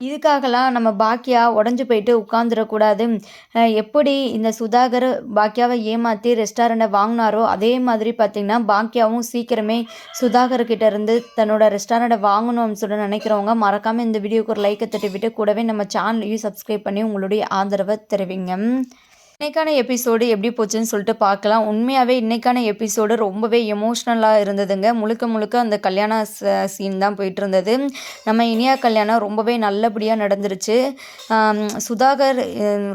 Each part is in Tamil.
இதுக்காகலாம் நம்ம பாக்கியா உடஞ்சு போயிட்டு உட்காந்துடக்கூடாது எப்படி இந்த சுதாகர் பாக்கியாவை ஏமாற்றி ரெஸ்டாரண்ட்டை வாங்கினாரோ அதே மாதிரி பார்த்திங்கன்னா பாக்கியாவும் சீக்கிரமே சுதாகர்கிட்ட இருந்து தன்னோட ரெஸ்டாரண்ட்டை வாங்கணும்னு சொல்லி நினைக்கிறவங்க மறக்காமல் இந்த வீடியோக்கு ஒரு லைக்கை தட்டி விட்டு கூடவே நம்ம சேனலையும் சப்ஸ்கிரைப் பண்ணி உங்களுடைய ஆதரவை தெரிவிங்க. இன்றைக்கான எபிசோடு எப்படி போச்சுன்னு சொல்லிட்டு பார்க்கலாம். உண்மையாகவே இன்றைக்கான எபிசோடு ரொம்பவே எமோஷ்னலாக இருந்ததுங்க. முழுக்க முழுக்க அந்த கல்யாண சீன் தான் போயிட்டு இருந்தது. நம்ம இனியா கல்யாணம் ரொம்பவே நல்லபடியாக நடந்துருச்சு. சுதாகர்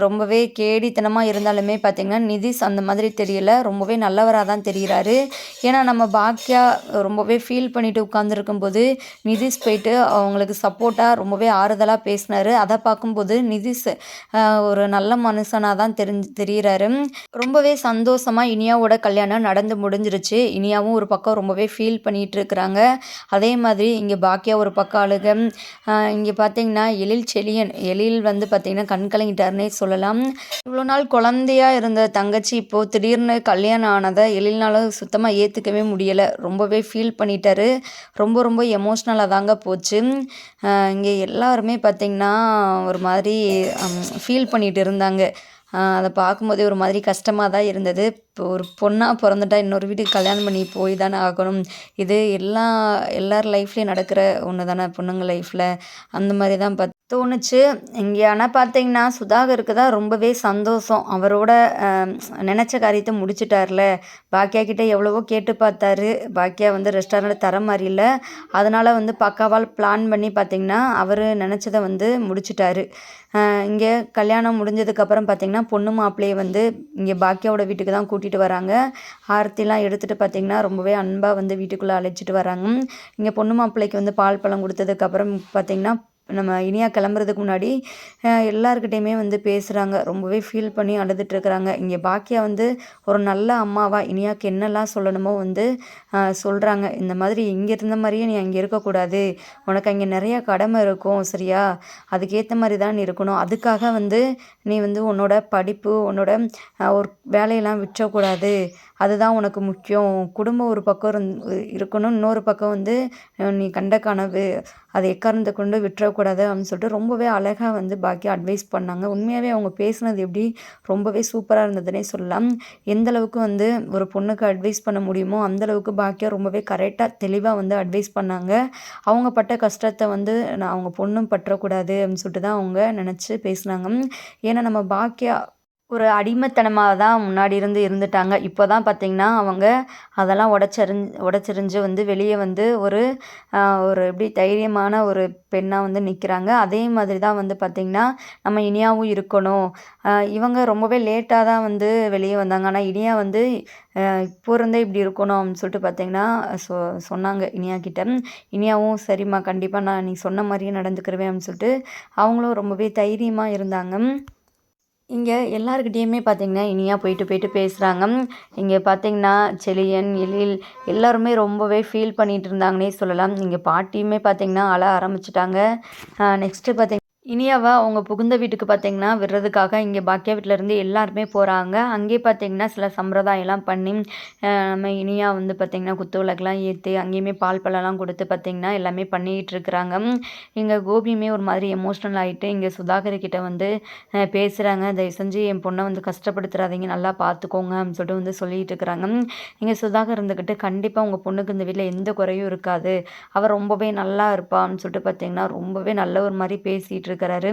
ரொம்பவே கேடித்தனமாக இருந்தாலுமே பார்த்திங்கன்னா நிதிஷ் அந்த மாதிரி தெரியல. ரொம்பவே நல்லவராக தான் தெரிகிறாரு ஏன்னா நம்ம பாக்கியா ரொம்பவே ஃபீல் பண்ணிட்டு உட்காந்துருக்கும்போது நிதிஷ் போயிட்டு அவங்களுக்கு சப்போர்ட்டாக ரொம்பவே ஆறுதலாக பேசினார். அதை பார்க்கும்போது நிதிஷ் ஒரு நல்ல மனுஷனாக தான் தெரிஞ்சு தெரிகிறாரு ரொம்பவே சந்தோஷமாக இனியாவோட கல்யாணம் நடந்து முடிஞ்சிருச்சு. இனியாவும் ஒரு பக்கம் ரொம்பவே ஃபீல் பண்ணிகிட்டு இருக்கிறாங்க அதே மாதிரி இங்கே பாக்கியா ஒரு பக்கம் அழுக இங்கே பார்த்தீங்கன்னா எழில் செழியன் எழில் வந்து பார்த்திங்கன்னா கண் கலங்கிட்டாருன்னே சொல்லலாம். இவ்வளோ நாள் குழந்தையாக இருந்த தங்கச்சி இப்போது திடீர்னு கல்யாணம் ஆனதை எழில்னால சுத்தமாக ஏற்றுக்கவே முடியலை. ரொம்பவே ஃபீல் பண்ணிட்டாரு. ரொம்ப ரொம்ப எமோஷ்னலாக தாங்க போச்சு. இங்கே எல்லாருமே பார்த்திங்கன்னா ஒரு மாதிரி ஃபீல் பண்ணிகிட்டு இருந்தாங்க அதை பார்க்கும்போதே ஒரு மாதிரி கஷ்டமாக தான் இருந்தது. இப்போ ஒரு பொண்ணாக பிறந்துட்டா இன்னொரு வீட்டுக்கு கல்யாணம் பண்ணி போய் தானே ஆகணும். இது எல்லா எல்லார் லைஃப்லேயும் நடக்கிற ஒன்று தானே பொண்ணுங்க லைஃப்பில் அந்த மாதிரி தான் பார்த்து தோணுச்சு. இங்கே ஆனால் பார்த்தீங்கன்னா சுதாகருக்கு தான் ரொம்பவே சந்தோஷம். அவரோட நினச்ச காரியத்தை முடிச்சிட்டார்ல. பாக்கியா கிட்டே எவ்வளவோ கேட்டு பார்த்தாரு. பாக்கியா வந்து ரெஸ்டாரண்ட் தர மாதிரி இல்லை. அதனால் வந்து பக்காவால் பிளான் பண்ணி பார்த்திங்கன்னா அவர் நினச்சதை வந்து முடிச்சிட்டாரு. இங்கே கல்யாணம் முடிஞ்சதுக்கப்புறம் பார்த்திங்கன்னா பொண்ணு மாப்பிள்ளையை வந்து இங்கே பாக்கியாவோட வீட்டுக்கு தான் கூட்டிகிட்டு வராங்க. ஆரத்திலாம் எடுத்துகிட்டு பார்த்திங்கன்னா ரொம்பவே அன்பாக வந்து வீட்டுக்குள்ளே அழைச்சிட்டு வராங்க. இங்கே பொண்ணு மாப்பிள்ளைக்கு வந்து பால் பழம் கொடுத்ததுக்கப்புறம் பார்த்திங்கன்னா நம்ம இனியா கிளம்புறதுக்கு முன்னாடி எல்லாருக்கிட்டேயுமே வந்து பேசுகிறாங்க ரொம்பவே ஃபீல் பண்ணி அழுதுட்டுருக்குறாங்க. இங்கே பாக்கியா வந்து ஒரு நல்ல அம்மாவாக இனியாவுக்கு என்னெல்லாம் சொல்லணுமோ வந்து சொல்கிறாங்க இந்த மாதிரி இங்கே இருந்த மாதிரியே நீ அங்கே இருக்கக்கூடாது. உனக்கு அங்கே நிறையா கடமை இருக்கும் சரியா? அதுக்கேற்ற மாதிரி தான் நீ இருக்கணும். அதுக்காக வந்து நீ வந்து உன்னோட படிப்பு உன்னோட ஒரு வேலையெல்லாம் விற்றக்கூடாது அதுதான் உனக்கு முக்கியம். குடும்பம் ஒரு பக்கம் இருந் இருக்கணும். இன்னொரு பக்கம் வந்து நீ கண்ட கனவு அதை எக்காரணத்தை கொண்டு விட்டுறக்கூடாது அப்படின்னு சொல்லிட்டு ரொம்பவே அழகாக வந்து பாக்கியா அட்வைஸ் பண்ணாங்க. உண்மையாகவே அவங்க பேசுனது எப்படி ரொம்பவே சூப்பராக இருந்ததுன்னே சொல்லலாம். எந்த அளவுக்கு வந்து ஒரு பொண்ணுக்கு அட்வைஸ் பண்ண முடியுமோ அந்தளவுக்கு பாக்கியா ரொம்பவே கரெக்டாக தெளிவாக வந்து அட்வைஸ் பண்ணாங்க. அவங்க பட்ட கஷ்டத்தை வந்து நான் அவங்க பொண்ணும் பற்றக்கூடாது அப்படின்னு சொல்லிட்டு தான் அவங்க நினச்சி பேசினாங்க. ஏன்னா நம்ம பாக்கியா ஒரு அடிமைத்தனமாக தான் முன்னாடி இருந்து இருந்துட்டாங்க. இப்போ தான் பார்த்திங்கன்னா அவங்க அதெல்லாம் உடச்சரிஞ் உடச்செறிஞ்சு வந்து வெளியே வந்து ஒரு ஒரு எப்படி தைரியமான ஒரு பெண்ணாக வந்து நிற்கிறாங்க அதே மாதிரி தான் வந்து பார்த்திங்கன்னா நம்ம இனியாவும் இருக்கணும். இவங்க ரொம்பவே லேட்டாக தான் வந்து வெளியே வந்தாங்க. ஆனால் இனியா வந்து இப்போ இருந்தே இப்படி இருக்கணும் அப்படின்னு சொல்லிட்டு பார்த்திங்கன்னா சொ சொன்னாங்க இனியா கிட்ட. இனியாவும் சரிம்மா கண்டிப்பாக நான் நீ சொன்ன மாதிரியே நடந்துக்கிறவேன் அப்படின்னு சொல்லிட்டு அவங்களும் ரொம்பவே தைரியமாக இருந்தாங்க. இங்கே எல்லாருக்கிட்டேயுமே பார்த்திங்கன்னா இனியாக போயிட்டு போயிட்டு பேசுகிறாங்க இங்கே பார்த்திங்கன்னா செழியன் எழில் எல்லோருமே ரொம்பவே ஃபீல் பண்ணிகிட்டு இருந்தாங்கன்னே சொல்லலாம். இங்கே பாட்டியுமே பார்த்திங்கன்னா அழ ஆரம்பிச்சிட்டாங்க. நெக்ஸ்ட்டு பார்த்திங்க இனியாவை அவங்க புகுந்த வீட்டுக்கு பார்த்தீங்கன்னா விடுறதுக்காக இங்கே பாக்கியா வீட்டிலேருந்து எல்லாருமே போகிறாங்க அங்கேயே பார்த்தீங்கன்னா சில சம்பிரதாயம்லாம் பண்ணி நம்ம இனியா வந்து பார்த்திங்கன்னா குத்து விளக்கெலாம் ஏற்றி அங்கேயுமே பால் பழம்லாம் கொடுத்து பார்த்திங்கன்னா எல்லாமே பண்ணிகிட்டு இருக்கிறாங்க. இங்கே கோபியுமே ஒரு மாதிரி எமோஷ்னல் ஆகிட்டு இங்கே சுதாகர்கிட்ட வந்து பேசுகிறாங்க தயவு செஞ்சு என் பொண்ணை வந்து கஷ்டப்படுத்துறாதீங்க நல்லா பார்த்துக்கோங்க அப்படின்னு சொல்லிட்டு வந்து சொல்லிகிட்டு இருக்கிறாங்க. இங்கே சுதாகர் இருந்துக்கிட்டு கண்டிப்பாக உங்கள் பொண்ணுக்கு இந்த வீட்டில் எந்த குறையும் இருக்காது. அவள் ரொம்பவே நல்லா இருப்பான்னு சொல்லிட்டு பார்த்திங்கன்னா ரொம்பவே நல்ல ஒரு மாதிரி பேசிகிட்டு இருக்கிறாரு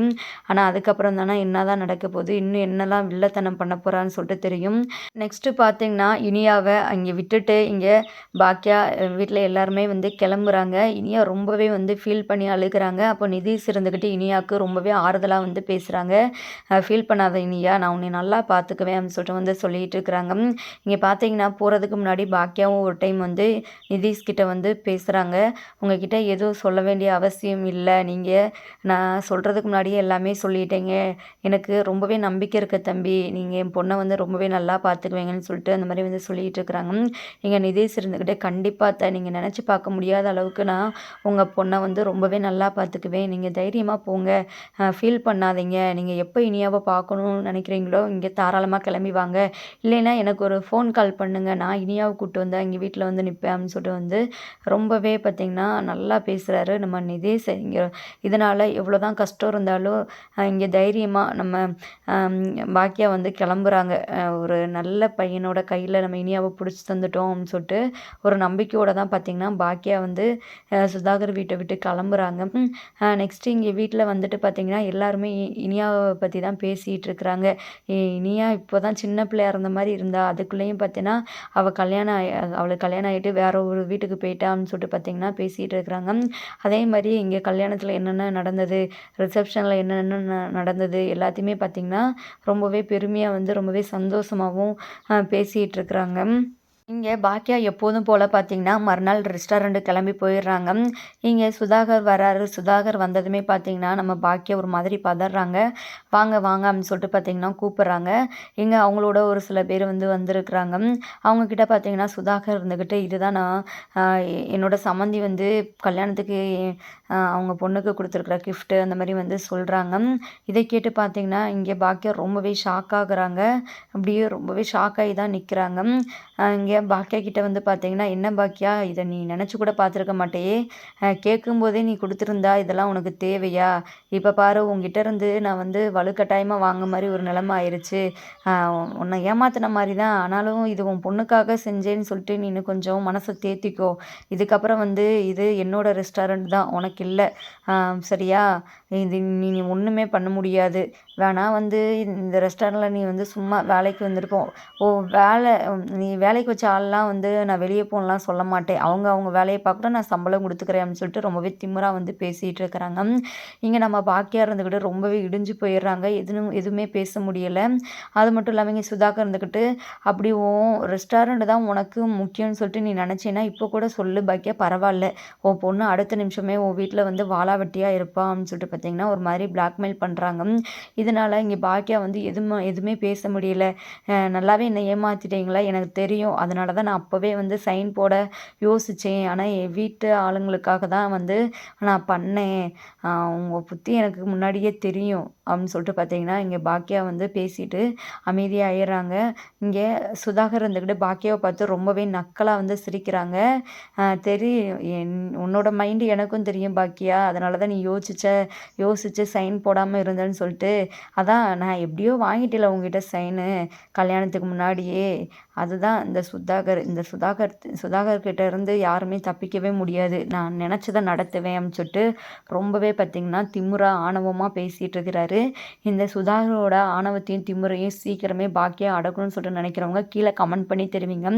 ஆனால் அதுக்கப்புறம் தானே என்ன தான் நடக்க போகுது? இன்னும் என்னெல்லாம் வில்லத்தனம் பண்ண போகிறான்னு சொல்லிட்டு தெரியும். நெக்ஸ்ட்டு பார்த்தீங்கன்னா இனியாவை அங்கே விட்டுட்டு இங்கே பாக்கியா வீட்டில் எல்லாருமே வந்து கிளம்புறாங்க. இனியா ரொம்பவே வந்து ஃபீல் பண்ணி அழுகிறாங்க. அப்போ நிதிஷ் இருந்துக்கிட்டு இனியாவுக்கு ரொம்பவே ஆறுதலாக வந்து பேசுகிறாங்க ஃபீல் பண்ணாத இனியா நான் உன்னை நல்லா பார்த்துக்குவேன் அப்படின்னு சொல்லிட்டு வந்து சொல்லிகிட்டு இருக்கிறாங்க இங்கே பார்த்தீங்கன்னா போகிறதுக்கு முன்னாடி பாக்கியாவும் ஒரு டைம் வந்து நிதிஷ் கிட்ட வந்து பேசுகிறாங்க உங்ககிட்ட எதுவும் சொல்ல வேண்டிய அவசியம் இல்லை. நீங்கள் நான் சொல்கிற சொல்கிறதுக்கு முன்னாடியே எல்லாமே சொல்லிட்டேங்க. எனக்கு ரொம்பவே நம்பிக்கை இருக்க தம்பி. நீங்கள் என் பொண்ணை வந்து ரொம்பவே நல்லா பார்த்துக்குவீங்கன்னு சொல்லிட்டு அந்த மாதிரி வந்து சொல்லிகிட்டு இருக்கிறாங்க. நீங்கள் நிதேஷ் இருந்துக்கிட்டே கண்டிப்பாக த நீங்கள் நினச்சி பார்க்க முடியாத அளவுக்கு நான் உங்கள் பொண்ணை வந்து ரொம்பவே நல்லா பார்த்துக்குவேன் நீங்கள் தைரியமாக போங்க. ஃபீல் பண்ணாதீங்க. நீங்கள் எப்போ இனியாவை பார்க்கணுன்னு நினைக்கிறீங்களோ இங்கே தாராளமாக கிளம்பி வாங்க. இல்லைன்னா எனக்கு ஒரு ஃபோன் கால் பண்ணுங்கள் நான் இனியாவை கூப்பிட்டு வந்தால் இங்கே வீட்டில் வந்து நிற்பேன் அப்படின்னு சொல்லிட்டு வந்து ரொம்பவே பார்த்திங்கன்னா நல்லா பேசுகிறாரு நம்ம நிதேஷ். இங்கே இதனால் எவ்வளோ தான் கஷ்டம் கஷ்டம் இருந்தாலும் இங்கே தைரியமாக நம்ம பாக்கியா வந்து கிளம்புறாங்க. ஒரு நல்ல பையனோட கையில் நம்ம இனியாவை பிடிச்சி தந்துட்டோம் அப்படின்னு சொல்லிட்டு ஒரு நம்பிக்கையோடு தான் பார்த்திங்கன்னா பாக்கியா வந்து சுதாகர் வீட்டை விட்டு கிளம்புறாங்க. நெக்ஸ்ட்டு இங்கே வீட்டில் வந்துட்டு பார்த்திங்கன்னா எல்லாருமே இனியாவை பற்றி தான் பேசிகிட்டு இருக்கிறாங்க. இனியா இப்போ தான் சின்ன பிள்ளையாக இருந்த மாதிரி இருந்தா அதுக்குள்ளேயும் பார்த்தீங்கன்னா அவள் கல்யாணம் ஆகி அவளுக்கு கல்யாணம் ஆகிட்டு வேற ஒரு வீட்டுக்கு போயிட்டான்னு சொல்லிட்டு பார்த்திங்கன்னா பேசிகிட்டு இருக்கிறாங்க. அதே மாதிரி இங்கே கல்யாணத்தில் என்னென்ன நடந்தது ரிசப்ஷனில் என்னென்ன நடந்தது எல்லாத்தையுமே பார்த்திங்கன்னா ரொம்பவே பெருமையாக வந்து ரொம்பவே சந்தோஷமாகவும் பேசிகிட்டு இருக்கிறாங்க. இங்கே பாக்கியா எப்போதும் போல் பார்த்தீங்கன்னா மறுநாள் ரெஸ்டாரண்ட்டு கிளம்பி போயிடுறாங்க. இங்கே சுதாகர் வராரு. சுதாகர் வந்ததுமே பார்த்தீங்கன்னா நம்ம பாக்கியா ஒரு மாதிரி பதறாங்க. வாங்க வாங்க அப்படின்னு சொல்லிட்டு பார்த்தீங்கன்னா கூப்பிட்றாங்க. இங்கே அவங்களோட ஒரு சில பேர் வந்து வந்திருக்கிறாங்க. அவங்கக்கிட்ட பார்த்தீங்கன்னா சுதாகர் இருந்துக்கிட்டு இதுதான் நான் என்னோட சம்மந்தி வந்து கல்யாணத்துக்கு அவங்க பொண்ணுக்கு கொடுத்துருக்குற கிஃப்ட்டு அந்த மாதிரி வந்து சொல்கிறாங்க இதை கேட்டு பார்த்தீங்கன்னா இங்கே பாக்கியா ரொம்பவே ஷாக் ஆகுறாங்க. அப்படியே ரொம்பவே ஷாக் ஆகி தான் நிற்கிறாங்க இங்கே பாக்கியா கிட்டே வந்து பார்த்தீங்கன்னா என்ன பாக்கியா இதை நீ நினச்சி கூட பார்த்துருக்க மாட்டேயே. கேட்கும்போதே நீ கொடுத்துருந்தா இதெல்லாம் உனக்கு தேவையா? இப்போ பாரு உங்ககிட்ட இருந்து நான் வந்து வலுக்கட்டாயமாக வாங்க மாதிரி ஒரு நிலமை ஆயிடுச்சு உன்னை ஏமாத்தின மாதிரி தான் ஆனாலும் இது உன் பொண்ணுக்காக செஞ்சேன்னு சொல்லிட்டு நீ இன்னும் கொஞ்சம் மனசை தேத்திக்கோ. இதுக்கப்புறம் வந்து இது என்னோட ரெஸ்டாரண்ட் தான். உனக்கு இல்லை. சரியா? இது நீ நீ ஒன்றுமே பண்ண முடியாது. வேணா வந்து இந்த ரெஸ்டாரண்ட்டில் நீ வந்து சும்மா வேலைக்கு வந்திருப்போம். ஓ வேலை நீ வேலைக்கு வச்ச ஆள்லாம் வந்து நான் வெளியே போகலாம் சொல்ல மாட்டேன். அவங்க அவங்க வேலையை பார்க்க நான் சம்பளம் கொடுத்துக்கிறேன் அப்படின்னு சொல்லிட்டு ரொம்பவே திமுறாக வந்து பேசிகிட்டு இருக்கிறாங்க. இங்கே நம்ம பாக்கியாக இருந்துக்கிட்டு ரொம்பவே இடிஞ்சு போயிடுறாங்க. எதுவும் எதுவுமே பேச முடியலை. அது மட்டும் இல்லாமல் இங்கே சுதாகர் இருந்துக்கிட்டு அப்படி ஓ ரெஸ்டாரண்ட் தான் உனக்கு முக்கியம்னு சொல்லிட்டு நீ நினச்சேன்னா இப்போ கூட சொல்லு பாக்கியா பரவாயில்ல. உன் பொண்ணு அடுத்த நிமிஷமே உன் வீட்டில் வந்து வாலாவட்டியாக இருப்பான் அப்படின்னு சொல்லிட்டு பார்த்தீங்கன்னா ஒரு மாதிரி பிளாக்மெயில் பண்ணுறாங்க இதனால் இங்கே பாக்கியா வந்து எதுவுமே எதுவுமே பேச முடியல. நல்லாவே என்னை ஏமாற்றிட்டீங்களா எனக்கு தெரியும் அதனால தான் நான் அப்போவே வந்து சைன் போட யோசித்தேன் ஆனால் என் வீட்டு ஆளுங்களுக்காக தான் வந்து நான் பண்ணேன். உங்கள் புத்தி எனக்கு முன்னாடியே தெரியும் அப்படின்னு சொல்லிட்டு பார்த்தீங்கன்னா இங்கே பாக்கியா வந்து பேசிட்டு அமைதியாகிடுறாங்க இங்கே சுதாகர் இருந்துக்கிட்டு பாக்கியாவை பார்த்து ரொம்பவே நக்கலாக வந்து சிரிக்கிறாங்க. தெரியும் என் உன்னோட மைண்டு எனக்கும் தெரியும் பாக்கியா அதனால தான் நீ யோசிச்ச யோசிச்சு சைன் போடாமல் இருந்தேன்னு சொல்லிட்டு அதான் நான் எப்படியோ வாங்கிட்டேல உங்ககிட்ட சைனு கல்யாணத்துக்கு முன்னாடியே. அதுதான் இந்த சுதாகர் இந்த சுதாகர் சுதாகர் கிட்ட இருந்து யாருமே தப்பிக்கவே முடியாது. நான் நினச்சதை நடத்துவேன் அப்படின்னு சொல்லிட்டு ரொம்பவே பார்த்திங்கன்னா திமுறா ஆணவமாக பேசிகிட்டு இருக்கிறாரு. இந்த சுதாகரோட ஆணவத்தையும் திமுறையும் சீக்கிரமே பாக்கியாக அடக்கணும்னு சொல்லிட்டு நினைக்கிறவங்க கீழே கமெண்ட் பண்ணி தெரிவிங்க.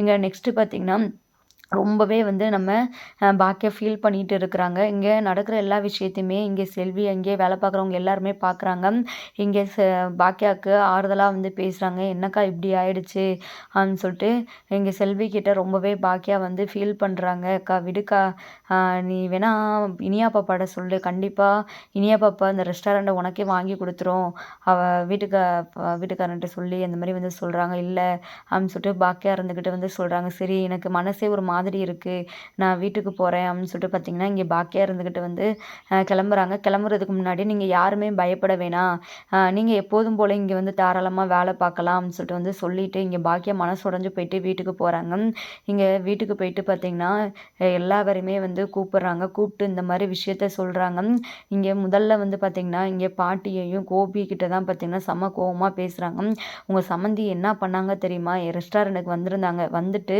இங்கே நெக்ஸ்ட்டு பார்த்திங்கன்னா ரொம்பவே வந்து நம்ம பாக்கியா ஃபீல் பண்ணிகிட்டு இருக்கிறாங்க. இங்கே நடக்கிற எல்லா விஷயத்தையுமே இங்கே செல்வி அங்கேயே வேலை பார்க்குறவங்க எல்லாருமே பார்க்குறாங்க இங்கே ச பாக்கியாவுக்கு ஆறுதலாக வந்து பேசுகிறாங்க என்னக்கா இப்படி ஆயிடுச்சு? அப்படின்னு சொல்லிட்டு இங்கே செல்வி கிட்ட ரொம்பவே பாக்கியா வந்து ஃபீல் பண்ணுறாங்க அக்கா விடுக்கா. நீ வேணா இனியா பாப்பாட சொல்லு. கண்டிப்பாக இனியா பாப்பா இந்த ரெஸ்டாரண்ட்டை உனக்கே வாங்கி கொடுத்துரும். அவள் வீட்டுக்கா வீட்டுக்காரன்ட்ட சொல்லி அந்த மாதிரி வந்து சொல்கிறாங்க இல்லை அப்படின்னு சொல்லிட்டு பாக்கியா இருந்துக்கிட்டு வந்து சொல்கிறாங்க சரி எனக்கு மனசே ஒரு மா மாதிரி இருக்குது நான் வீட்டுக்கு போகிறேன் அப்படின்னு சொல்லிட்டு பார்த்தீங்கன்னா இங்கே பாக்கியாக இருந்துக்கிட்டு வந்து கிளம்புறாங்க. கிளம்புறதுக்கு முன்னாடி நீங்கள் யாருமே பயப்பட வேணாம். நீங்கள் எப்போதும் போல் இங்கே வந்து தாராளமாக வேலை பார்க்கலாம் அப்படின்னு சொல்லிட்டு வந்து சொல்லிவிட்டு இங்கே பாக்கியம் மனசு உடஞ்சு போயிட்டு வீட்டுக்கு போகிறாங்க இங்கே வீட்டுக்கு போயிட்டு பார்த்தீங்கன்னா எல்லாவரையுமே வந்து கூப்பிட்றாங்க. கூப்பிட்டு இந்த மாதிரி விஷயத்த சொல்கிறாங்க இங்கே முதல்ல வந்து பார்த்திங்கன்னா இங்கே பாட்டியையும் கோபி தான் பார்த்திங்கன்னா செம்ம கோபமாக பேசுகிறாங்க உங்கள் சம்மந்தி என்ன பண்ணாங்க தெரியுமா? என் ரெஸ்டாரண்ட்டுக்கு வந்திருந்தாங்க. வந்துட்டு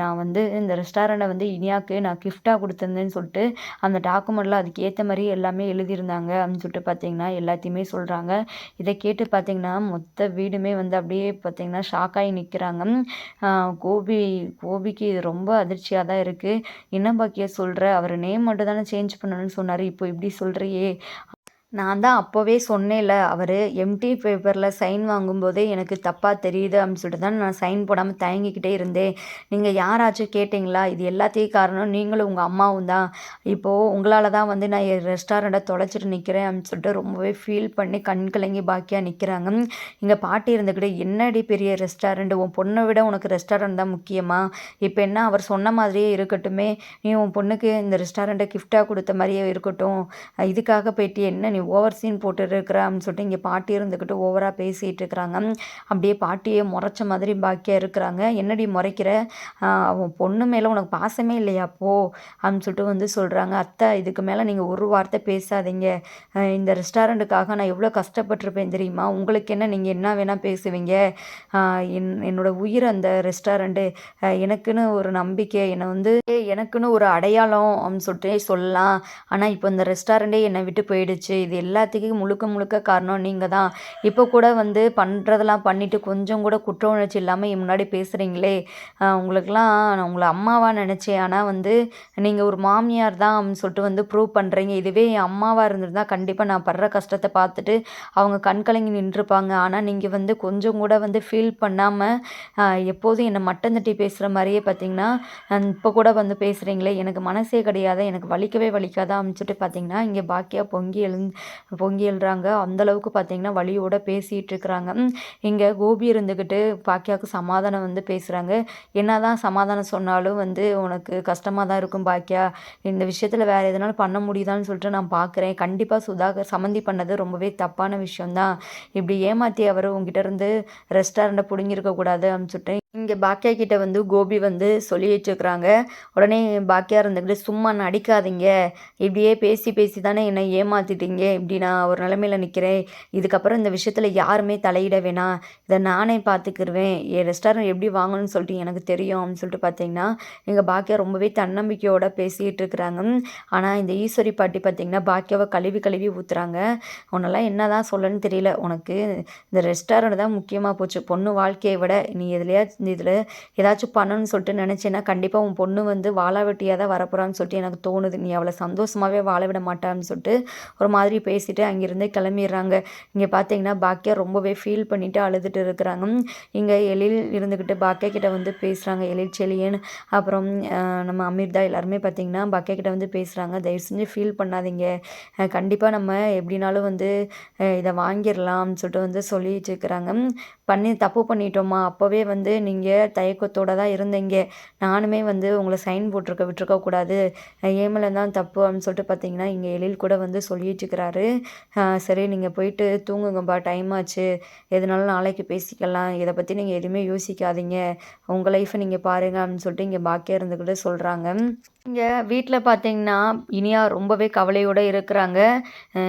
நான் வந்து வந்து இந்த ரெஸ்டாரண்ட்டை வந்து இனியாவுக்கு நான் கிஃப்டாக கொடுத்துருந்தேன்னு சொல்லிட்டு அந்த டாக்குமெண்ட்டில் அதுக்கு ஏற்ற மாதிரி எல்லாமே எழுதியிருந்தாங்க அப்படின்னு சொல்லிட்டு பார்த்தீங்கன்னா எல்லாத்தையுமே சொல்கிறாங்க இதை கேட்டு பார்த்தீங்கன்னா மொத்த வீடுமே வந்து அப்படியே பார்த்தீங்கன்னா ஷாக்காகி நிற்கிறாங்க கோபி கோபிக்கு இது ரொம்ப அதிர்ச்சியாக தான் இருக்குது என்ன பாக்கிய சொல்கிற அவர் நேம் மட்டும் தானே சேஞ்ச் பண்ணணும்னு சொன்னார். இப்போ இப்படி சொல்கிறியே நான் தான் அப்போவே சொன்னேன்ல அவர் எம்டி பேப்பரில் சைன் வாங்கும்போதே எனக்கு தப்பாக தெரியுது அப்படின்னு சொல்லிட்டு தான் நான் சைன் போடாமல் தயங்கிக்கிட்டே இருந்தேன். நீங்கள் யாராச்சும் கேட்டிங்களா? இது எல்லாத்தையும் காரணம் நீங்களும் உங்கள் அம்மாவும் தான். இப்போது உங்களால் தான் வந்து நான் என் ரெஸ்டாரண்ட்டை தொலைச்சிட்டு நிற்கிறேன் அப்படின்னு சொல்லிட்டு ரொம்பவே ஃபீல் பண்ணி கண் கலங்கி பாக்கியாக நிற்கிறாங்க இங்கே பாட்டி இருந்துக்கிட்டு என்னடி பெரிய ரெஸ்டாரண்ட் உன் பொண்ணை விட உனக்கு ரெஸ்டாரண்ட் தான் முக்கியமாக இப்போ என்ன அவர் சொன்ன மாதிரியே இருக்கட்டுமே. நீ உன் பொண்ணுக்கு இந்த ரெஸ்டாரண்ட்டை கிஃப்டாக கொடுத்த மாதிரியே இருக்கட்டும். இதுக்காக போயிட்டு என்ன நீ ஓவர் சீன் போட்டுட்டு அப்படின்னு சொல்லிட்டு இங்கே பாட்டி இருந்துக்கிட்டு ஓவராக பேசிகிட்டு இருக்கிறாங்க. அப்படியே பாட்டியை முறைச்ச மாதிரி பாக்கியா இருக்கிறாங்க. என்னடி முறைக்கிற? அவன் பொண்ணு மேலே உனக்கு பாசமே இல்லையா? போ அப்படின்னு சொல்லிட்டு வந்து சொல்கிறாங்க அத்தை இதுக்கு மேலே நீங்கள் ஒரு வார்த்தை பேசாதீங்க. இந்த ரெஸ்டாரண்ட்டுக்காக நான் எவ்வளோ கஷ்டப்பட்டிருப்பேன் தெரியுமா? உங்களுக்கு என்ன நீங்கள் என்ன வேணால் பேசுவீங்க? என் என்னோட உயிர் அந்த ரெஸ்டாரண்ட்டு. எனக்குன்னு ஒரு நம்பிக்கை என்னை வந்து எனக்குன்னு ஒரு அடையாளம் அப்படின்னு சொல்லிட்டு சொல்லலாம். ஆனால் இப்போ இந்த ரெஸ்டாரண்ட்டே என்னை விட்டு போயிடுச்சு. இது எல்லாத்துக்கும் முழுக்க முழுக்க காரணம் நீங்கள் தான். இப்போ கூட வந்து பண்ணுறதெல்லாம் பண்ணிவிட்டு கொஞ்சம் கூட குற்ற உணர்ச்சி இல்லாமல் முன்னாடி பேசுகிறீங்களே உங்களுக்கெல்லாம் நான் உங்களை அம்மாவாக நினச்சேன். ஆனால் வந்து நீங்கள் ஒரு மாமியார் தான் சொல்லிட்டு வந்து ப்ரூவ் பண்ணுறீங்க இதுவே என் அம்மாவாக இருந்திருந்தா கண்டிப்பாக நான் படுற கஷ்டத்தை பார்த்துட்டு அவங்க கண்கலங்கி நின்றுருப்பாங்க ஆனால் நீங்கள் வந்து கொஞ்சம் கூட வந்து ஃபீல் பண்ணாமல் எப்போதும் என்னை மட்டம் தட்டி பேசுகிற மாதிரியே பார்த்தீங்கன்னா இப்போ கூட வந்து பேசுகிறீங்களே எனக்கு மனசே கிடையாது. எனக்கு வலிக்கவே வலிக்காத அமைச்சிட்டு பார்த்தீங்கன்னா இங்கே பாக்கியாக பொங்கி எழுந் பொங்கி எழுறாங்க அந்தளவுக்கு பார்த்தீங்கன்னா வழியோட பேசிகிட்டு இருக்கிறாங்க இங்கே கோபி இருந்துக்கிட்டு பாக்கியாவுக்கு சமாதானம் வந்து பேசுகிறாங்க என்ன தான் சமாதானம் சொன்னாலும் வந்து உனக்கு கஷ்டமாக தான் இருக்கும் பாக்கியா இந்த விஷயத்தில் வேறு எதனாலும் பண்ண முடியுதான்னு சொல்லிட்டு நான் பார்க்குறேன் கண்டிப்பாக சுதாகர் சம்மந்தி பண்ணது ரொம்பவே தப்பான விஷயம்தான். இப்படி ஏமாற்றி அவர் உங்ககிட்ட இருந்து ரெஸ்டாரண்ட்டை பிடுங்கிருக்க அப்படின்னு சொல்லிட்டு இங்கே பாக்கியா கிட்டே வந்து கோபி வந்து சொல்லிட்டுருக்குறாங்க. உடனே பாக்கியா இருந்துக்கிட்டு சும்மா நடிக்காதீங்க. இப்படியே பேசி பேசி தானே என்னை ஏமாற்றிட்டீங்க இப்படி நான் ஒரு நிலமையில நிற்கிறேன் இதுக்கப்புறம் இந்த விஷயத்தில் யாருமே தலையிட வேணாம். இதை நானே பார்த்துக்கிருவேன் என் ரெஸ்டாரண்ட் எப்படி வாங்கணும்னு சொல்லிட்டு எனக்கு தெரியும். அப்படின்னு சொல்லிட்டு பார்த்தீங்கன்னா எங்கள் பாக்கியா ரொம்பவே தன்னம்பிக்கையோடு பேசிகிட்டு இருக்கிறாங்க ஆனால் இந்த ஈஸ்வரி பாட்டி பார்த்திங்கன்னா பாக்கியாவை கழுவி கழுவி ஊற்றுறாங்க உன்னெல்லாம் என்ன தான் சொல்லணும்னு தெரியல. உனக்கு இந்த ரெஸ்டாரண்ட் தான் முக்கியமாக போச்சு. பொண்ணு வாழ்க்கையை விட நீ எதுலையா இதில் ஏதாச்சும் பண்ணணும்னு சொல்லிட்டு நினச்சேன்னா கண்டிப்பாக உன் பொண்ணு வந்து வாழா வெட்டியாக தான் வரப்போகிறான்னு சொல்லிட்டு எனக்கு தோணுது. நீ அவளை சந்தோஷமாகவே வாழ விட மாட்டான்னு சொல்லிட்டு ஒரு மாதிரி பேசிட்டு அங்கேருந்து கிளம்பிடுறாங்க. இங்கே பார்த்தீங்கன்னா பாக்கியா ரொம்பவே ஃபீல் பண்ணிவிட்டு அழுதுட்டு இருக்கிறாங்க. இங்கே எழில் இருந்துக்கிட்டு பாக்கியா கிட்ட வந்து பேசுகிறாங்க எழில் செலியன் அப்புறம் நம்ம அமிர்தா எல்லாருமே பார்த்தீங்கன்னா பாக்கியா கிட்ட வந்து பேசுகிறாங்க தயவு செஞ்சு ஃபீல் பண்ணாதீங்க. கண்டிப்பாக நம்ம எப்படினாலும் வந்து இதை வாங்கிடலாம்னு சொல்லிட்டு வந்து சொல்லி வச்சுருக்கிறாங்க பண்ணி தப்பு பண்ணிட்டோமா? அப்போவே வந்து நீங்கள் தயக்கத்தோடு தான் இருந்தீங்க. நானுமே வந்து உங்களை சைன் போட்டிருக்க விட்டுருக்கக்கூடாது ஏமலன் தான் தப்பு அப்படின்னு சொல்லிட்டு பார்த்தீங்கன்னா இங்கே எழில் கூட வந்து சொல்லிட்டு இருக்கிறாரு. சரி நீங்கள் போயிட்டு தூங்குங்கப்பா டைம் ஆச்சு. எதுனாலும் நாளைக்கு பேசிக்கலாம். இதை பற்றி நீங்கள் எதுவுமே யோசிக்காதீங்க. உங்கள் லைஃப்பை நீங்கள் பாருங்கள் அப்படின்னு சொல்லிட்டு இங்கே பாக்கியாக இருந்துக்கிட்டு சொல்கிறாங்க இங்கே வீட்டில் பார்த்தீங்கன்னா இனியா ரொம்பவே கவலையோடு இருக்கிறாங்க.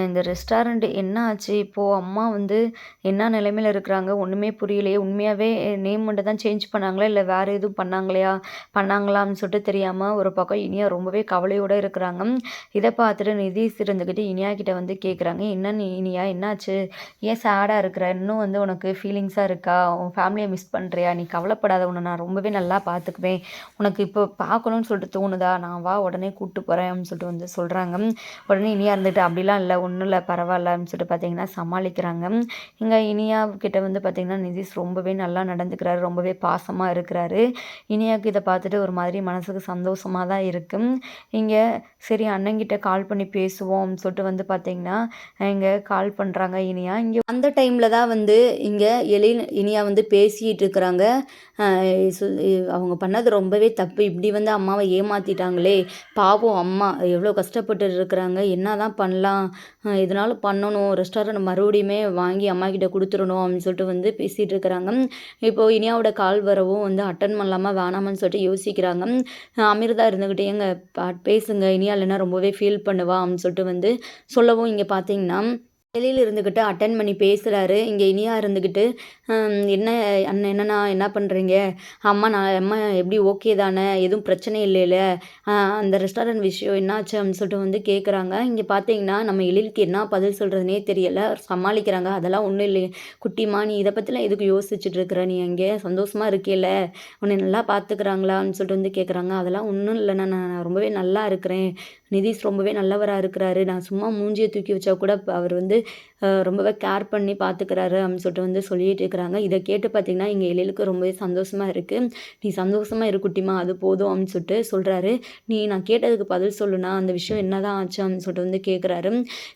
இந்த ரெஸ்டாரண்ட் என்ன ஆச்சு? இப்போது அம்மா வந்து என்ன நிலைமையில் இருக்கிறாங்க? ஒன்றுமே புரியலையே. உண்மையாகவே நேம் மட்டும் தான் சேஞ்ச் பண்ணாங்களா? இல்லை வேறு எதுவும் பண்ணாங்களையா? பண்ணாங்களான்னு சொல்லிட்டு தெரியாமல் ஒரு பக்கம் இனியா ரொம்பவே கவலையோடு இருக்கிறாங்க. இதை பார்த்துட்டு நிதிஷ் இருந்துக்கிட்டு இனியா கிட்டே வந்து கேட்குறாங்க என்ன நீ இனியா? என்னாச்சு? ஏன் சேடாக இருக்கிற? இன்னும் வந்து உனக்கு ஃபீலிங்ஸாக இருக்கா? உன் ஃபேமிலியை மிஸ் பண்ணுறியா நீ கவலைப்படாத. உன்னை நான் ரொம்பவே நல்லா பார்த்துக்குவேன். உனக்கு இப்போ பார்க்கணுன்னு சொல்லிட்டு தோணுதா? நான் வா உடனே கூப்பிட்டு போகிறேன் அப்படின்னு சொல்லிட்டு வந்து சொல்கிறாங்க உடனே இனியா இருந்துட்டு அப்படிலாம் இல்லை ஒன்றும் இல்லை பரவாயில்ல அப்படின்னு சொல்லிட்டு பார்த்தீங்கன்னா சமாளிக்கிறாங்க. இங்கே இனியா கிட்ட வந்து பார்த்திங்கன்னா நிதிஷ் ரொம்பவே நல்லா நடந்துக்கிறாரு ரொம்பவே பாசமாக இருக்கிறாரு. இனியாவுக்கு இதை பார்த்துட்டு ஒரு மாதிரி மனசுக்கு சந்தோஷமாக தான் இருக்கும் இங்கே சரி அண்ணங்கிட்ட கால் பண்ணி பேசுவோம் சொல்லிட்டு வந்து பார்த்திங்கன்னா இங்கே கால் பண்ணுறாங்க இனியா. இங்கே அந்த டைமில் தான் வந்து இங்கே எலி இனியா வந்து பேசிகிட்டு இருக்கிறாங்க. அவங்க பண்ணது ரொம்பவே தப்பு. இப்படி வந்து அம்மாவை ஏமாற்றிட்டாங்க ஏமாற்றிட்டாங்களே பாவம் அம்மா எவ்வளோ கஷ்டப்பட்டு இருக்கிறாங்க என்ன தான் பண்ணலாம் இதனால் பண்ணணும். ரெஸ்டாரண்ட் மறுபடியுமே வாங்கி அம்மா கிட்ட கொடுத்துடணும் அப்படின்னு சொல்லிட்டு வந்து பேசிகிட்டு இருக்கிறாங்க. இப்போது இனியாவோட கால் வரவும் வந்து அட்டன் பண்ணலாமா வேணாமான்னு சொல்லிட்டு யோசிக்கிறாங்க. அமிர்தா இருந்துக்கிட்டே எங்கள் பேசுங்க. இனியா இல்லைன்னா ரொம்பவே ஃபீல் பண்ணுவா அப்படின்னு சொல்லிட்டு வந்து சொல்லவும் இங்கே பார்த்தீங்கன்னா வெளியில் இருந்துக்கிட்டு அட்டன் பண்ணி பேசுகிறாரு இங்கே இனியா இருந்துக்கிட்டு என்ன அண்ணன் என்னண்ணா என்ன பண்ணுறீங்க அம்மா நான் அம்மா எப்படி ஓகே தானே? எதுவும் பிரச்சனை இல்லைல்ல அந்த ரெஸ்டாரண்ட் விஷயம் என்னாச்சு? அப்படின்னு சொல்லிட்டு வந்து கேட்குறாங்க இங்கே பார்த்தீங்கன்னா நம்ம எழிலுக்கு என்ன பதில் சொல்கிறதுனே தெரியலை. சமாளிக்கிறாங்க. அதெல்லாம் ஒன்றும் இல்லை குட்டிமா நீ இதை பற்றிலாம் எதுக்கு யோசிச்சுட்டு இருக்கிற? நீ அங்கே சந்தோஷமாக இருக்கேல உன்னை நல்லா பார்த்துக்கிறாங்களான்னு சொல்லிட்டு வந்து கேட்குறாங்க அதெல்லாம் ஒன்றும் இல்லைண்ணா. நான் ரொம்பவே நல்லா இருக்கிறேன். நிதிஷ் ரொம்பவே நல்லவராக இருக்கிறாரு. நான் சும்மா மூஞ்சியை தூக்கி வச்சா கூட அவர் வந்து ரொம்பவே கேர் பண்ணி பார்த்துக்கிறாரு அப்படின்னு சொல்லிட்டு வந்து சொல்லிட்டு இருக்கிறாங்க. இதை கேட்டு பார்த்தீங்கன்னா எங்கள் எழிலுக்கு ரொம்பவே சந்தோஷமாக இருக்குது நீ சந்தோஷமாக இருக்குட்டிமா அது போதும் அப்படின்னு சொல்லிட்டு சொல்கிறாரு நீ நான் கேட்டதுக்கு பதில் சொல்லுனா அந்த விஷயம் என்ன தான் ஆச்சு அப்படின்னு சொல்லிட்டு வந்து கேட்குறாரு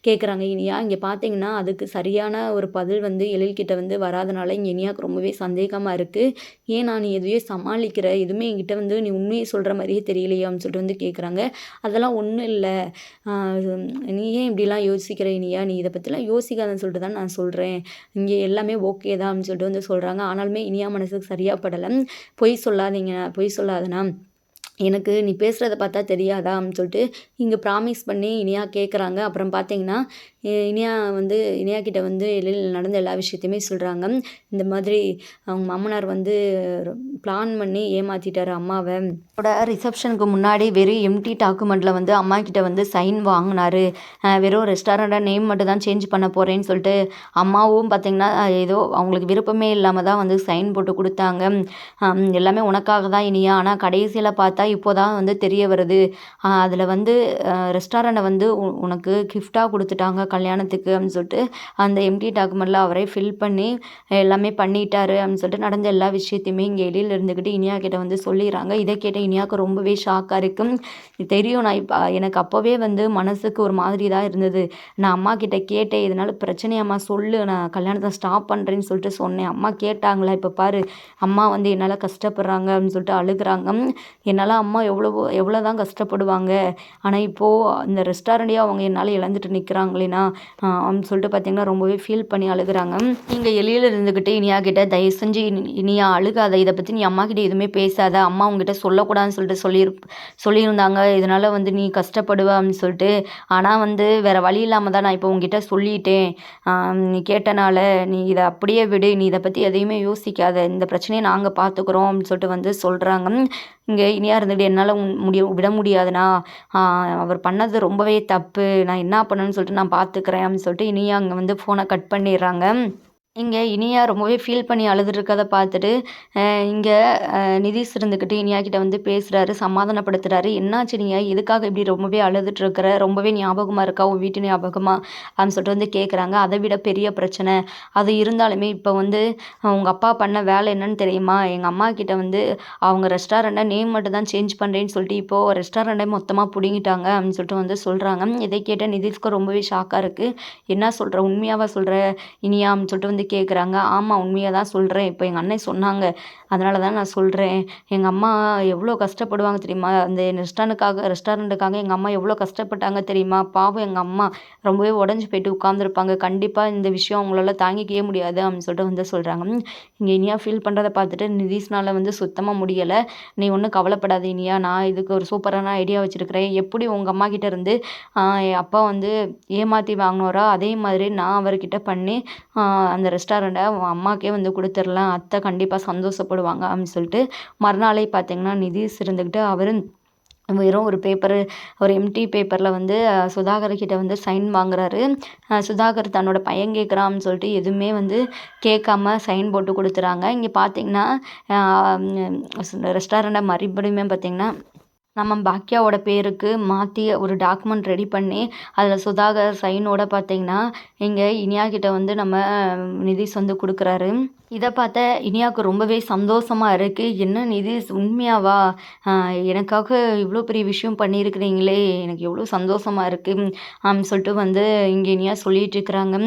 கேட்குறாங்க இனியா இங்கே பார்த்தீங்கன்னா அதுக்கு சரியான ஒரு பதில் வந்து எழில்கிட்ட வந்து வராதனால இங்கே இனியாவுக்கு ரொம்பவே சந்தேகமாக இருக்குது ஏன் நான் நீ எதுவே சமாளிக்கிற? எதுவுமே என்கிட்ட வந்து நீ உண்மையை சொல்கிற மாதிரியே தெரியலையா அப்படின்னு சொல்லிட்டு வந்து கேட்குறாங்க அதெல்லாம் ஒன்று ஒன்றும் இல்லை நீ ஏன் இப்படிலாம் யோசிக்கிற? இனியா நீ இதை பற்றிலாம் யோசிக்காதன்னு சொல்லிட்டு தான் நான் சொல்கிறேன் இங்கே எல்லாமே ஓகே தான் அப்படின்னு சொல்லிட்டு வந்து சொல்கிறாங்க ஆனாலுமே இனியா மனசுக்கு சரியாக படலை. பொய் சொல்லாதீங்க பொய் சொல்லாதனா? எனக்கு நீ பேசுகிறத பார்த்தா தெரியாதா அப்படின்னு சொல்லிட்டு இங்கே ப்ராமிஸ் பண்ணி இனியா கேட்குறாங்க அப்புறம் பார்த்தீங்கன்னா இனியா வந்து இனியா கிட்ட வந்து இடையில் நடந்த எல்லா விஷயத்தையுமே சொல்கிறாங்க இந்த மாதிரி அவங்க மாமனார் வந்து பிளான் பண்ணி ஏமாற்றிட்டார் அம்மாவை. அவரோட ரிசப்ஷனுக்கு முன்னாடி வெறும் எம்டி டாக்குமெண்ட்டில் வந்து அம்மா கிட்ட வந்து சைன் வாங்கினாரு. வெறும் ரெஸ்டாரண்ட்டாக நேம் மட்டும் தான் சேஞ்ச் பண்ண போகிறேன்னு சொல்லிட்டு அம்மாவும் பார்த்திங்கன்னா ஏதோ அவங்களுக்கு விருப்பமே இல்லாமல் தான் வந்து சைன் போட்டு கொடுத்தாங்க. எல்லாமே உனக்காக தான் இனியா. ஆனால் கடைசியில் பார்த்தா இப்போ தான் வந்து தெரிய வருது. அதில் வந்து ரெஸ்டாரண்ட்டை வந்து உனக்கு கிஃப்டாக கொடுத்துட்டாங்க கல்யாணத்துக்கு அப்படின்னு சொல்லிட்டு அந்த எம்டி டாக்குமெண்ட்டில் அவரே ஃபில் பண்ணி எல்லாமே பண்ணிட்டாரு அப்படின்னு சொல்லிட்டு நடந்த எல்லா விஷயத்தையுமே இங்கே எளியில் இருந்துக்கிட்டு இனியா கிட்ட வந்து சொல்லிடுறாங்க. இதை கேட்ட இனியாவுக்கு ரொம்பவே ஷாக்காக இருக்கும் தெரியும். நான் இப்போ எனக்கு அப்போவே வந்து மனசுக்கு ஒரு மாதிரி தான் இருந்தது. நான் அம்மா கிட்ட கேட்டேன் இதனால் பிரச்சனையம்மா சொல்லு. நான் கல்யாணத்தை ஸ்டாப் பண்ணுறேன்னு சொல்லிட்டு சொன்னேன். அம்மா கேட்டாங்களா இப்போ பாரு. அம்மா வந்து என்னால் கஷ்டப்படுறாங்க அப்படின்னு சொல்லிட்டு அழுகுறாங்க. என்னால் அம்மா எவ்வளோ எவ்வளோ தான் கஷ்டப்படுவாங்க. ஆனால் இப்போது இந்த ரெஸ்டாரண்ட்டையே அவங்க என்னால் இழந்துட்டு நிற்கிறாங்களேண்ணா அப்படின்னு சொல்லிட்டு பார்த்தீங்கன்னா ரொம்பவே ஃபீல் பண்ணி அழுகுறாங்க. நீங்கள் எளியில் இருந்துக்கிட்டு இனியா கிட்ட தயவு செஞ்சு இனியா அழுகாத. இதை பற்றி நீ அம்மா கிட்ட எதுவுமே பேசாத. அம்மா உங்ககிட்ட சொல்லக்கூடாதுன்னு சொல்லிட்டு சொல்லி சொல்லியிருந்தாங்க. இதனால் வந்து நீ கஷ்டப்படுவ அப்படின்னு சொல்லிட்டு. ஆனால் வந்து வேறு வழி இல்லாமல் தான் நான் இப்போ உங்ககிட்ட சொல்லிட்டேன். நீ கேட்டனால நீ இதை அப்படியே விடு. நீ இதை பற்றி எதையுமே யோசிக்காத. இந்த பிரச்சனையை நாங்கள் பார்த்துக்குறோம் அப்படின்னு சொல்லிட்டு வந்து சொல்கிறாங்க இங்கே இனியா இருந்துக்கிட்டு என்னால் முடிய விட முடியாதுண்ணா. அவர் பண்ணது ரொம்பவே தப்பு. நான் என்ன பண்ணணும்னு சொல்லிட்டு நான் பார்த்துக்குறேன் அப்படின்னு சொல்லிட்டு இனியா அங்கே வந்து ஃபோனை கட் பண்ணிடுறாங்க. இங்கே இனியா ரொம்பவே ஃபீல் பண்ணி அழுதுருக்கத பார்த்துட்டு இங்கே நிதிஷ் இருந்துக்கிட்டு இனியா கிட்ட வந்து பேசுகிறாரு சமாதானப்படுத்துகிறாரு என்னாச்சு நீயா? எதுக்காக இப்படி ரொம்பவே அழுதுட்டுருக்குற ரொம்பவே ஞாபகமாக இருக்கா? உன் வீட்டு ஞாபகமாக அப்படின்னு சொல்லிட்டு வந்து கேட்குறாங்க அதை விட பெரிய பிரச்சனை. அது இருந்தாலுமே இப்போ வந்து உங்கள் அப்பா பண்ண வேலை என்னன்னு தெரியுமா? எங்கள் அம்மா கிட்ட வந்து அவங்க ரெஸ்டாரண்ட்டை நேம் மட்டும் தான் சேஞ்ச் பண்ணுறேன்னு சொல்லிட்டு இப்போது ரெஸ்டாரண்ட்டை மொத்தமாக பிடுங்கிட்டாங்க. அப்படின்னு சொல்லிட்டு வந்து சொல்கிறாங்க இதை கேட்ட நிதிஷ்க்கு ரொம்பவே ஷாக்காக இருக்குது என்ன சொல்கிற உண்மையாக சொல்கிற இனியா? அப்படின்னு சொல்லிட்டு வந்து கேட்குறாங்க ஆமாம் உண்மையாக தான் சொல்கிறேன் இப்போ எங்கள் அண்ணன் சொன்னாங்க. அதனால தான் நான் சொல்கிறேன் எங்கள் அம்மா எவ்வளோ கஷ்டப்படுவாங்க தெரியுமா? அந்த ரெஸ்டாரண்ட்டுக்காக ரெஸ்டாரண்ட்டுக்காக எங்கள் அம்மா எவ்வளோ கஷ்டப்பட்டாங்க தெரியுமா? பாவம் எங்கள் அம்மா. ரொம்பவே உடஞ்சி போயிட்டு உட்காந்துருப்பாங்க கண்டிப்பாக இந்த விஷயம் அவங்களால தாங்கிக்கவே முடியாது அப்படின்னு சொல்லிட்டு வந்து சொல்கிறாங்க இங்கே இனியா ஃபீல் பண்ணுறத பார்த்துட்டு நிதிஷ்னால் வந்து சுத்தமாக முடியலை. நீ ஒன்றும் கவலைப்படாத இனியா. நான் இதுக்கு ஒரு சூப்பரான ஐடியா வச்சுருக்கிறேன். எப்படி உங்கள் அம்மா கிட்ட இருந்து என் அப்பா வந்து ஏமாற்றி வாங்கினோரோ அதே மாதிரி நான் அவர்கிட்ட பண்ணி அந்த ரெஸ்டாரண்ட்டை அம்மாக்கே வந்து கொடுத்துர்லாம் அத்தை கண்டிப்பாக சந்தோஷப்படுவாங்க அப்படின்னு சொல்லிட்டு மறுநாளே பார்த்தீங்கன்னா நிதிஷ் இருந்துக்கிட்டு அவர் வெறும் ஒரு பேப்பரு ஒரு எம்டி பேப்பரில் வந்து சுதாகர் கிட்ட வந்து சைன் வாங்குறாரு. சுதாகர் தன்னோட பையன் கேட்குறான்னு சொல்லிட்டு எதுவுமே வந்து கேட்காம சைன் போட்டு கொடுத்துறாங்க. இங்கே பார்த்தீங்கன்னா ரெஸ்டாரண்ட்டை மறுபடியுமே பார்த்தீங்கன்னா நம்ம பாக்கியாவோட பேருக்கு மாற்றி ஒரு டாக்குமெண்ட் ரெடி பண்ணி அதில் சுதாகர் சைனோட பார்த்தீங்கன்னா இங்கே இனியா கிட்ட வந்து நம்ம நிதிஷ் வந்து கொடுக்குறாரு. இதை பார்த்த இனியாவுக்கு ரொம்பவே சந்தோஷமாக இருக்குது என்ன நிதி உண்மையாவா? எனக்காக இவ்வளோ பெரிய விஷயம் பண்ணியிருக்கிறீங்களே எனக்கு எவ்வளோ சந்தோஷமா இருக்குது அப்படின்னு சொல்லிட்டு வந்து இங்கே இனியா சொல்லிகிட்டு இருக்கிறாங்க.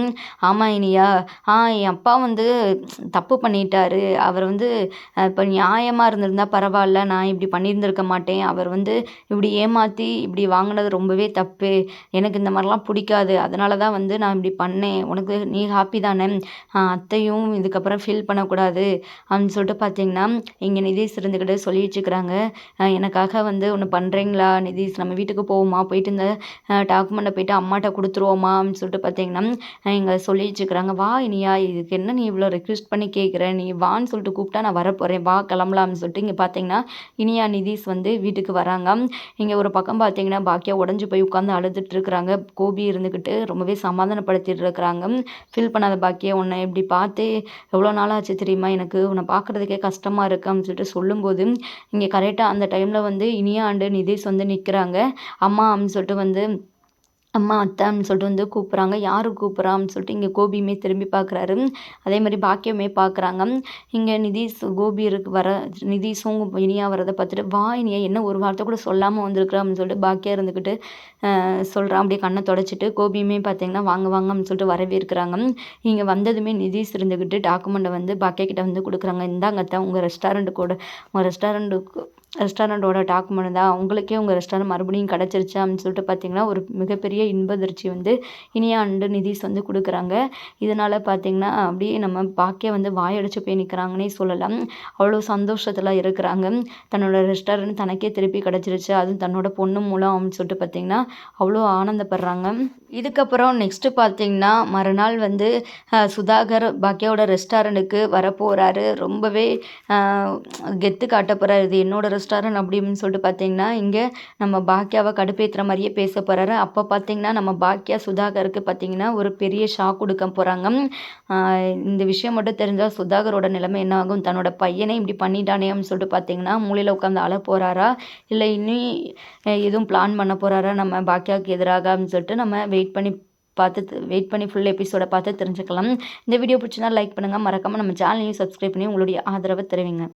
ஆமாம் இனியா. ஆ என் அப்பா வந்து தப்பு பண்ணிட்டாரு. அவர் வந்து இப்போ நியாயமாக இருந்திருந்தால் பரவாயில்ல நான் இப்படி பண்ணியிருந்திருக்க மாட்டேன். அவர் வந்து வந்து இப்படி ஏமாற்றி இப்படி வாங்கினது ரொம்பவே தப்பு. எனக்கு இந்த மாதிரிலாம் பிடிக்காது. அதனால தான் வந்து நான் இப்படி பண்ணேன். உனக்கு நீ ஹாப்பி தானே? அத்தையும் இதுக்கப்புறம் ஃபீல் பண்ணக்கூடாது. அப்படின்னு சொல்லிட்டு பார்த்தீங்கன்னா இங்கே நிதிஷ் இருந்துக்கிட்டு சொல்லிட்டுருக்குறாங்க எனக்காக வந்து ஒன்று பண்ணுறீங்களா நிதிஷ்? நம்ம வீட்டுக்கு போவோமா? போயிட்டு இந்த டாக்குமெண்ட்டை போயிட்டு அம்மாட்ட கொடுத்துருவோமா? அப்படின்னு சொல்லிட்டு பார்த்தீங்கன்னா இங்கே சொல்லிட்டுருக்குறாங்க வா இனியா இதுக்கு என்ன நீ இவ்வளோ ரெக்வெஸ்ட் பண்ணி கேட்குற நீ வான்னு சொல்லிட்டு கூப்பிட்டா நான் வரப்போகிறேன் வா கிளம்பலாம்னு சொல்லிட்டு இங்கே பார்த்தீங்கன்னா இனியா நிதிஷ் வந்து வீட்டுக்கு வராங்க. இங்கே ஒரு பக்கம் பார்த்தீங்கன்னா பாக்கியா உடஞ்சி போய் உட்காந்து அழுதுட்டு இருக்கிறாங்க. கோபி இருந்துக்கிட்டு ரொம்பவே சமாதானப்படுத்திட்டு இருக்கிறாங்க ஃபீல் பண்ணாத பாக்கியா உன்னை இப்படி பார்த்து எவ்வளோ நாள் ஆச்சு தெரியுமா? எனக்கு உன்னை பார்க்குறதுக்கே கஷ்டமாக இருக்கு அப்படின்னு சொல்லிட்டு சொல்லும்போது இங்கே கரெக்டாக அந்த டைமில் வந்து இனியாண்டு நிதேஷ் வந்து நிற்கிறாங்க அம்மா அப்படின்னு சொல்லிட்டு வந்து அம்மா அத்தைன்னு சொல்லிட்டு வந்து கூப்பிட்றாங்க. யார் கூப்பிட்றா அப்படின்னு சொல்லிட்டு இங்கே கோபியுமே திரும்பி பார்க்குறாரு அதே மாதிரி பாக்கியமே பார்க்குறாங்க இங்கே நிதிஷ் கோபி இருக்கு வர நிதிஷும் இனியா வரதை பார்த்துட்டு வா இனியா என்ன ஒரு வார்த்தை கூட சொல்லாமல் வந்திருக்கிறா? அப்படின்னு சொல்லிட்டு பாக்கியா இருந்துக்கிட்டு சொல்கிறான் அப்படியே கண்ணை தொடச்சிட்டு கோபியுமே பார்த்தீங்கன்னா வாங்க வாங்க அப்படின்னு சொல்லிட்டு வரவேற்கிறாங்க இங்கே வந்ததுமே நிதிஷ் இருந்துக்கிட்டு டாக்குமெண்ட்டை வந்து பாக்கியா கிட்ட வந்து கொடுக்குறாங்க. இந்தாங்க அத்தை உங்கள் ரெஸ்டாரண்ட்டு கூட. உங்கள் ரெஸ்டாரண்ட்டுக்கு ரெஸ்டாரண்ட்டோட டாக்குமெண்ட் தான். உங்களுக்கே உங்கள் ரெஸ்டாரண்ட் மறுபடியும் கிடச்சிருச்சு அப்படின்னு சொல்லிட்டு பார்த்தீங்கன்னா ஒரு மிகப்பெரிய இன்பதிர்ச்சி வந்து இனியா அண்டு நிதிஷ் வந்து கொடுக்குறாங்க. இதனால் பார்த்தீங்கன்னா அப்படியே நம்ம பாக்கே வந்து வாயடிச்சு போய் நிற்கிறாங்கன்னே சொல்லலாம். அவ்வளோ சந்தோஷத்தில் இருக்கிறாங்க. தன்னோட ரெஸ்டாரண்ட் தனக்கே திருப்பி கிடச்சிருச்சு. அதுவும் தன்னோட பொண்ணு மூலம் அப்படின்னு சொல்லிட்டு பார்த்தீங்கன்னா அவ்வளோ ஆனந்தப்படுறாங்க. இதுக்கப்புறம் நெக்ஸ்ட்டு பார்த்தீங்கன்னா மறுநாள் வந்து சுதாகர் பாக்கியாவோட ரெஸ்டாரண்ட்டுக்கு வரப்போகிறாரு ரொம்பவே கெத்து காட்ட இது என்னோடய ரெஸ்டாரண்ட் அப்படின்னு சொல்லிட்டு பார்த்தீங்கன்னா இங்கே நம்ம பாக்கியாவை கடுப்பேற்றுற மாதிரியே பேச போகிறாரு அப்போ பார்த்தீங்கன்னா நம்ம பாக்கியா சுதாகருக்கு பார்த்தீங்கன்னா ஒரு பெரிய ஷாக் கொடுக்க போகிறாங்க இந்த விஷயம் மட்டும் தெரிஞ்சால் சுதாகரோட நிலைமை என்ன ஆகும்? தன்னோட பையனை இப்படி பண்ணிட்டானே அப்படின்னு சொல்லிட்டு பார்த்தீங்கன்னா மூலையில் உட்காந்து அழ போகிறாரா இல்லை இனி எதுவும் பிளான் பண்ண போகிறாரா நம்ம பாக்கியாவுக்கு எதிராக அப்படின்னு சொல்லிட்டு நம்ம வெயிட் பண்ணி பார்த்து வெயிட் பண்ணி ஃபுல் எபிசோடை பார்த்து தெரிஞ்சுக்கலாம். இந்த வீடியோ பிடிச்சினா லைக் பண்ணுங்கள் மறக்காமல் நம்ம சேனலையும் சப்ஸ்கிரைப் பண்ணி உங்களுடைய ஆதரவை தெரிவிங்க.